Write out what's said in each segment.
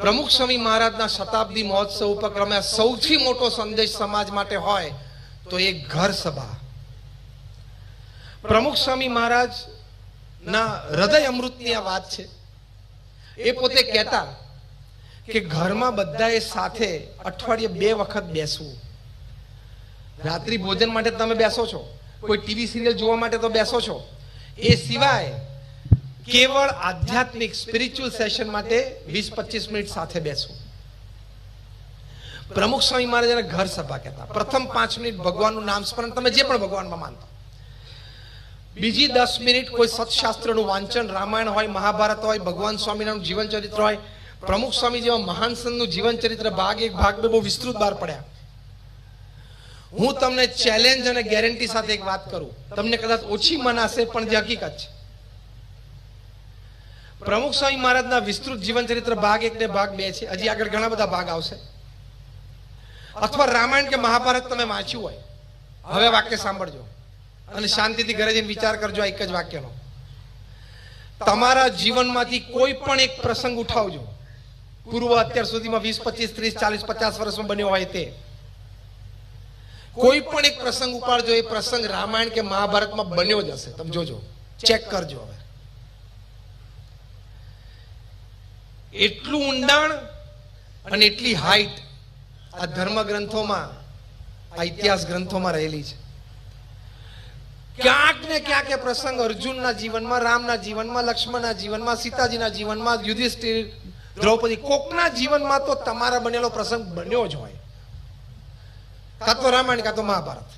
પ્રમુખ સ્વામી મહારાજના શતાબ્દી મહોત્સવ ઉપક્રમે સૌથી મોટો સંદેશ સમાજ માટે હોય તો એ ઘર સભા. પ્રમુખ સ્વામી મહારાજ ના હૃદય અમૃતની આ વાત છે. એ પોતે કહેતા કે ઘરમાં બધાએ સાથે અઠવાડિયે બે વખત બેસવું. રાત્રિ ભોજન માટે તમે બેસો છો. કોઈ ટીવી સિરિયલ જોવા માટે તો બેસો છો. એ સિવાય કેવળ આધ્યાત્મિક સ્પિરિચ્યુઅલ સેશન માટે વીસ પચીસ મિનિટ સાથે બેસવું. પ્રમુખ સ્વામી મહારાજ એને ઘર સભા કહેતા, પ્રથમ પાંચ મિનિટ ભગવાનનું નામ સ્મરણ, તમે જે પણ ભગવાનમાં માનતા. બીજી દસ મિનિટ કોઈ સત્શાસ્ત્રનું વાંચન, રામાયણ હોય, મહાભારત હોય, ભગવાન સ્વામિનારાયણ જીવન ચરિત્ર હોય, પ્રમુખ સ્વામી જેવા મહાન સંતનું જીવન ચરિત્ર ભાગ એક ભાગ બે બહુ વિસ્તૃત બહાર પડ્યા. હું તમને ચેલેન્જ અને ગેરંટી સાથે એક વાત કરું. તમને કદાચ ઓછી મનાશે પણ જે હકીકત છે. પ્રમુખ સ્વામી મહારાજના વિસ્તૃત જીવન ચરિત્ર ભાગ એક ને ભાગ બે છે. હજી આગળ ઘણા બધા ભાગ આવશે. અથવા રામાયણ કે મહાભારત તમે વાંચ્યું હોય. હવે વાક્ય સાંભળજો. અને શાંતિથી ઘરે જઈને વિચાર કરજો એક જ વાક્યનો. તમારા જીવનમાંથી કોઈ પણ એક પ્રસંગ ઉઠાવજો. પૂર્વ અત્યાર સુધીમાં વીસ, પચીસ, ત્રીસ, ચાલીસ, પચાસ વર્ષમાં બન્યો હોય તે. કોઈ પણ એક પ્રસંગ ઉપાડજો, એ પ્રસંગ રામાયણ કે મહાભારતમાં બન્યો જ હશે. તમે જોજો. ચેક કરજો હવે. એટલું ઊંડાણ અને એટલી હાઈટ આ ધર્મ ગ્રંથોમાં આ ઇતિહાસ ગ્રંથોમાં રહેલી છે. ક્યાંક ને ક્યાંક એ પ્રસંગ અર્જુનના જીવનમાં, રામના જીવનમાં, લક્ષ્મણના જીવનમાં, સીતાજીના જીવનમાં, યુધિષ્ઠિર, દ્રૌપદી, કોકના જીવનમાં તો તમારા બનેલો પ્રસંગ બન્યો જ હોય. કાં તો રામાયણ, કાં તો મહાભારત.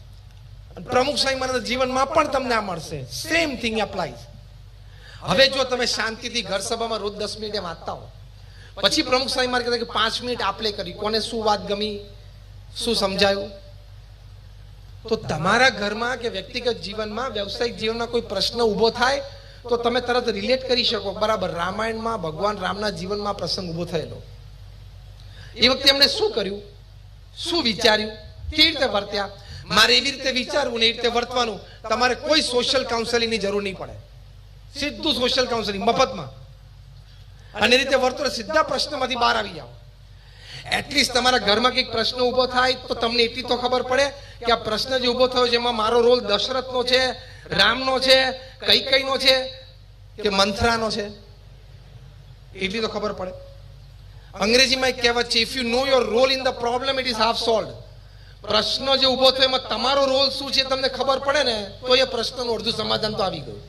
પ્રમુખ સ્વામી મહારાજના જીવનમાં પણ તમને આ મળશે. સેમ થિંગ એપ્લાય હવે જો તમે શાંતિથી ઘર સભામાં રોજ દસ મિનિટે વાંચતા હો પછી પ્રમુખ સ્વામી મારે કહેતા કે પાંચ મિનિટ આપલે કરી. કોને શું વાત ગમી? શું સમજાયું? તો તમારા ઘરમાં કે વ્યક્તિગત જીવનમાં, વ્યવસાયિક જીવનમાં કોઈ પ્રશ્ન ઊભો થાય, તો તમે તરત રિલેટ કરી શકો. બરાબર, રામાયણમાં ભગવાન રામના જીવનમાં પ્રસંગ ઊભો થયેલો. એ વખતે એમણે શું કર્યું? શું વિચાર્યું? કેવી રીતે વર્ત્યા? મારે એવી રીતે વિચારવું ને એવી રીતે વર્તવાનું. તમારે કોઈ સોશિયલ કાઉન્સેલિંગની જરૂર નહીં પડે. સીધું સોશિયલ કાઉન્સેલિંગ મફતમાં. અને રીતે વર્તો સીધા પ્રશ્નમાંથી બહાર આવી જાઓ. એટલીસ્ટ તમારા ઘરમાં કંઈક પ્રશ્ન ઊભો થાય તો તમને એટલી તો ખબર પડે કે આ પ્રશ્ન જે ઊભો થયો છે, એમાં મારો રોલ દશરથનો છે, રામનો છે કઈ કઈનો છે કે મંથરાનો છે? એટલી તો ખબર પડે. અંગ્રેજીમાં એક કહેવત છે if you know your role in the problem it is half solve પ્રશ્ન જે ઊભો થયો, એમાં તમારો રોલ શું છે તમને ખબર પડે ને, તો એ પ્રશ્નનું અડધું સમાધાન તો આવી ગયું.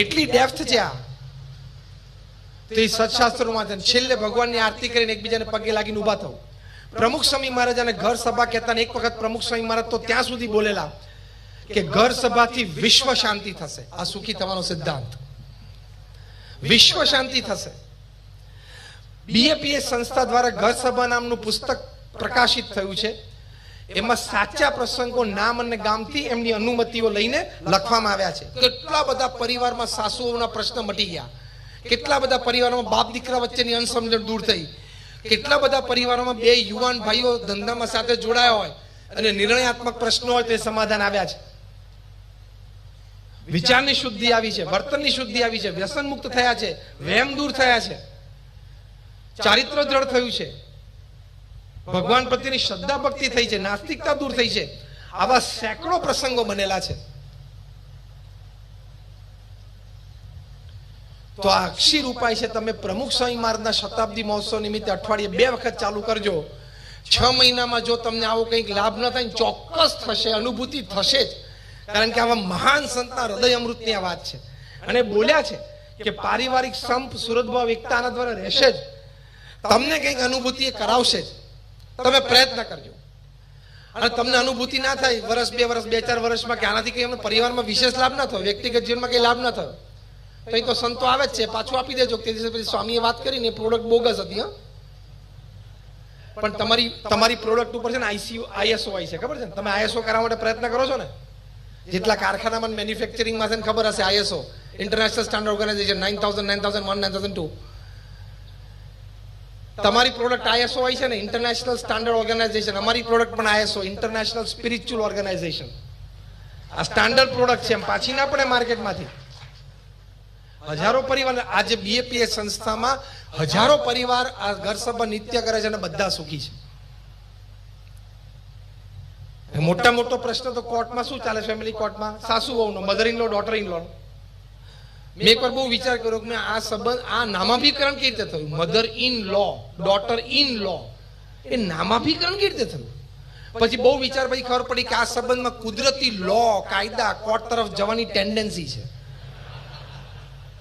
એટલી ડેપ્થ છે આ. તે સત્શાસ્ત્રનું વાંચન છેલ્લે ભગવાનની આરતી કરીને એકબીજાને પગે લાગીને ઊભા થવું. પ્રમુખ સ્વામી મહારાજ અને ઘર સભા કહેતા એક વખત પ્રમુખ સ્વામી મહારાજ તો ત્યાં સુધી બોલેલા કે ઘર સભાથી વિશ્વ શાંતિ થશે. આ સુખી થવાનો સિદ્ધાંત. વિશ્વ શાંતિ થશે. બીએપીએ સંસ્થા દ્વારા ઘર સભા નામનું પુસ્તક પ્રકાશિત થયું છે. એમાં સાચા પ્રસંગો નામ અને ગામથી એમની અનુમતિઓ લઈને લખવામાં આવ્યા છે. કેટલા બધા પરિવારમાં સાસુઓના પ્રશ્ન મટી ગયા. કેટલા બધા પરિવારોમાં બાપ દીકરા વચ્ચેની અનસમજણ દૂર થઈ. કેટલા બધા પરિવારોમાં બે યુવાન ભાઈઓ ધંધામાં સાથે જોડાયા હોય અને નિર્ણયાત્મક પ્રશ્નો હોય તો સમાધાન આવ્યા છે. વિચારની શુદ્ધિ આવી છે, વર્તનની શુદ્ધિ આવી છે વ્યસન મુક્ત થયા છે વહેમ દૂર થયા છે. ચારિત્ર દ્રઢ થયું છે. ભગવાન પ્રત્યેની શ્રદ્ધા ભક્તિ થઈ છે, નાસ્તિકતા દૂર થઈ છે. આવા સેંકડો પ્રસંગો બનેલા છે. તો આ અક્ષીર ઉપાય છે. તમે પ્રમુખ સ્વામી મહારાજના શતાબ્દી મહોત્સવ નિમિત્તે અઠવાડિયે બે વખત ચાલુ કરજો. છ મહિનામાં જો તમને આવો કંઈક લાભ ન થાય ચોક્કસ થશે, અનુભૂતિ થશે જ. કારણ કે આવા મહાન સંતના હૃદય અમૃતની આ વાત છે. અને બોલ્યા છે કે પારિવારિક સંપ સુરતભાવ એકતા આના દ્વારા રહેશે જ. તમને કંઈક અનુભૂતિ એ કરાવશે જ. તમે પ્રયત્ન કરજો. અને તમને અનુભૂતિ ના થાય, વર્ષ બે વર્ષ, બે, ચાર વર્ષમાં કે આનાથી કંઈ પરિવારમાં વિશેષ લાભ ના થયો, વ્યક્તિગત જીવનમાં કંઈ લાભ ના થયો. તો એ તો સંતો આવે જ છે. પાછું આપી દેજો તે દિવસે પછી સ્વામીએ વાત કરીને પ્રોડક્ટ બોગસ હતી હા. પણ તમારી તમારી પ્રોડક્ટ ઉપર છે ને આઈસીયુ આઈએસઓ આવી છે. ખબર છે ને? તમે આઈએસઓ કરવા માટે પ્રયત્ન કરો છો ને? જેટલા કારખાનામાં મેન્યુફેક્ચરિંગમાં છે ને ખબર હશે ISO international standard organization nine thousand nine thousand one nine thousand two તમારી પ્રોડક્ટ આઈએસઓ આવી છે ને? ઇન્ટરનેશનલ સ્ટાન્ડર્ડ ઓર્ગેનાઇઝેશન અમારી પ્રોડક્ટ પણ આઈએસઓ ઇન્ટરનેશનલ સ્પિરિચ્યુઅલ ઓર્ગેનાઇઝેશન આ સ્ટાન્ડર્ડ પ્રોડક્ટ છે એમ. પાછી ના પડે માર્કેટમાંથી હજારો પરિવાર આજે બીએપીએ સંસ્થામાં હજારો પરિવાર આ ઘર સભા નિત્ય કરે છે અને બધા સુખી છે. મોટા મોટો પ્રશ્ન તો કોર્ટમાં શું ચાલે ફેમિલી કોર્ટમાં? સાસુ વહુનો mother in law daughter in law મેં એકવાર બહુ વિચાર કર્યો કે આ સંબંધ, આ નામાભીકરણ કેવી રીતે થયું? Mother in law daughter in law એ નામાભીકરણ કેવી રીતે થયું? પછી બહુ વિચાર પછી ખબર પડી કે આ સંબંધમાં કુદરતી લો કાયદા કોર્ટ તરફ જવાની ટેન્ડન્સી છે.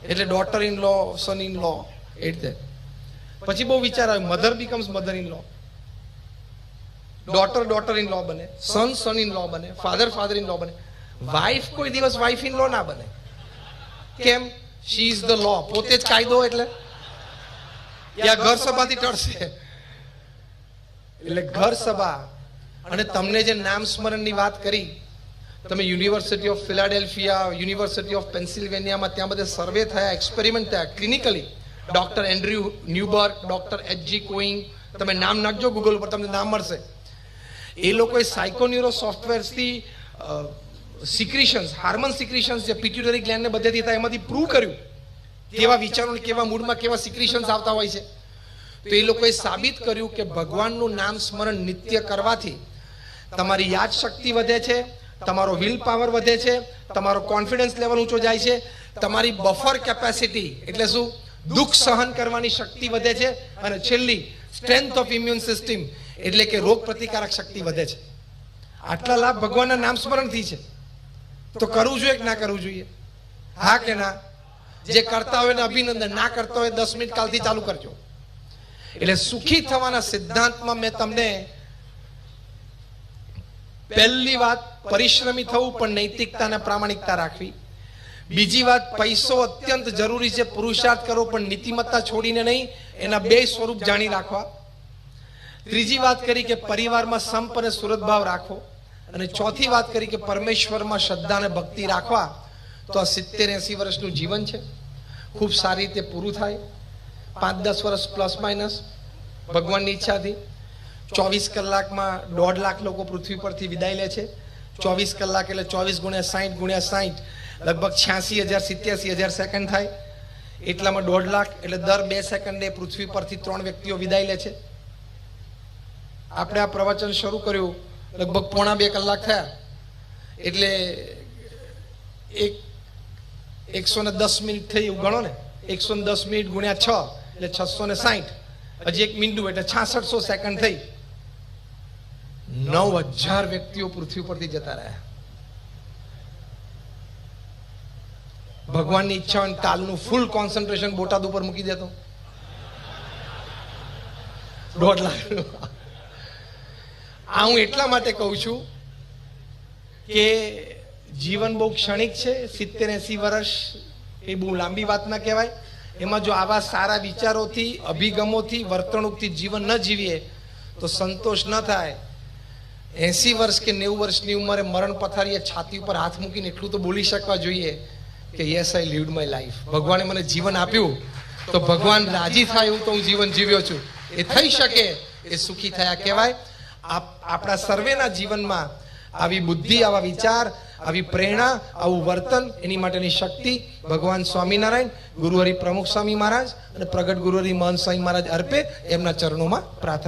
એટલે daughter in law son in law એ રીતે. પછી બહુ વિચાર આવ્યો mother becomes mother in law daughter daughter in law બને સન સન ઇન લો બને ફાધર ફાધર ઇન લો બને. વાઇફ કોઈ દિવસ વાઇફ ઇન લો ના બને. કેમ? શી ઇઝ ધ લો પોતે જ કાયદો એટલે. ત્યાં ઘર સભાથી ટળશે. એટલે ઘર સભા. અને તમને જે નામ સ્મરણની વાત કરી તમે university of Philadelphia university of પેન્સિલ્વેનિયામાં ત્યાં બધે સર્વે થયા એક્સપેરિમેન્ટ થયા clinically doctor Andrew Newberg doctor H G Koenig તમે નામ નાખજો ગૂગલ ઉપર, તમને નામ મળશે. એ લોકોએ સાયકોન્યુરો સોફ્ટવેર્સથી સિક્રિશન્સ હાર્મન સિક્રિશન્સ જે પિટ્યુટરી ગ્લેન્ડને બધેથી થાય, એમાંથી પ્રૂવ કર્યું. કેવા વિચારો કેવા મૂડમાં કેવા સિક્રિશન્સ આવતા હોય છે. તો એ લોકોએ સાબિત કર્યું કે ભગવાનનું નામ સ્મરણ નિત્ય કરવાથી તમારી યાદ શક્તિ વધે છે તમારો વિલ પાવર વધે છે, તમારો કોન્ફિડન્સ લેવલ ઊંચો જાય છે, તમારી બફર કેપેસિટી એટલે શું? દુઃખ સહન કરવાની શક્તિ વધે છે અને છેલ્લી સ્ટ્રેન્થ ઓફ ઇમ્યુન સિસ્ટમ એટલે કે રોગ પ્રતિકારક શક્તિ વધે છે. આટલા લાભ ભગવાનના નામ સ્મરણથી છે. તો કરવું જોઈએ કે ના કરવું જોઈએ? હા કે ના? જે કરતા હોય ને અભિનંદન, ના કરતા હોય દસ મિનિટ કાલથી ચાલુ કરજો. એટલે સુખી થવાના સિદ્ધાંતમાં મેં તમને પહેલી વાત પરિશ્રમી થવું પણ નૈતિકતા અને પ્રામાણિકતા રાખવી. બીજી વાત, પૈસો અત્યંત જરૂરી છે, પુરુષાર્થ કરવો પણ નીતિમત્તા છોડીને નહીં, એના બે સ્વરૂપ જાણી રાખવા. ત્રીજી વાત કરી કે પરિવારમાં સંપ અને સુરતભાવ રાખવો. અને ચોથી વાત કરી કે પરમેશ્વરમાં શ્રદ્ધા અને ભક્તિ રાખવા, તો આ સિત્તેર એસી વર્ષનું જીવન છે. ખૂબ સારી રીતે પૂરું થાય. પાંચ દસ વર્ષ પ્લસ માઇનસ. ભગવાનની ઈચ્છાથી. ચોવીસ કલાકમાં દોઢ લાખ લોકો પૃથ્વી પરથી વિદાય લે છે. ચોવીસ કલાક એટલે ચોવીસ ગુણ્યા સાહીઠ ગુણ્યા સાહીઠ, લગભગ છ્યાસી હજાર સિત્યાસી હજાર સેકન્ડ થાય. એટલામાં દોઢ લાખ એટલે દર બે સેકન્ડે પૃથ્વી પરથી ત્રણ વ્યક્તિઓ વિદાય લે છે. આપણે આ પ્રવચન શરૂ કર્યું, લગભગ પોણા બે કલાક થયા. એટલે એક એકસો ને દસ મિનિટ થઈ એવું ગણો ને, એકસો ને દસ મિનિટ ગુણ્યા છ એટલે છસો ને સાહીઠ. હજી એક મીંડું એટલે છાસઠસો સેકન્ડ થઈ. નવ હજાર વ્યક્તિઓ પૃથ્વી પરથી જતા રહ્યા ભગવાનની ઈચ્છા હોય તાલનું ફૂલ કોન્સન્ટ્રેશન બોટાદ ઉપર મૂકી દેતો દોઢ લાખ આ હું એટલા માટે કહું છું કે જીવન બહુ ક્ષણિક છે સિત્તેર એસી વર્ષ એ બહુ લાંબી વાત ના કહેવાય એમાં જો આવા સારા વિચારોથી અભિગમોથી વર્તણૂકથી જીવન ન જીવીએ તો સંતોષ ન થાય એસી વર્ષ કે નેવું વર્ષની ઉંમરે મરણ પથારીએ છાતી ઉપર હાથ મૂકીને એટલું તો બોલી શકવા જોઈએ કે yes I lived my life ભગવાને મને જીવન આપ્યું તો ભગવાન રાજી થાય એવું તો હું જીવન જીવ્યો છું. એ થઈ શકે, એ સુખી થયા કહેવાય. આપણા સર્વેના જીવનમાં આવી બુદ્ધિ, આવા વિચાર, આવી પ્રેરણા, આવું વર્તન, એની માટેની શક્તિ ભગવાન સ્વામિનારાયણ ગુરુહરિ પ્રમુખ સ્વામી મહારાજ અને પ્રગટ ગુરુહરિ મહંત સ્વામી મહારાજ અર્પે એમના ચરણોમાં પ્રાર્થના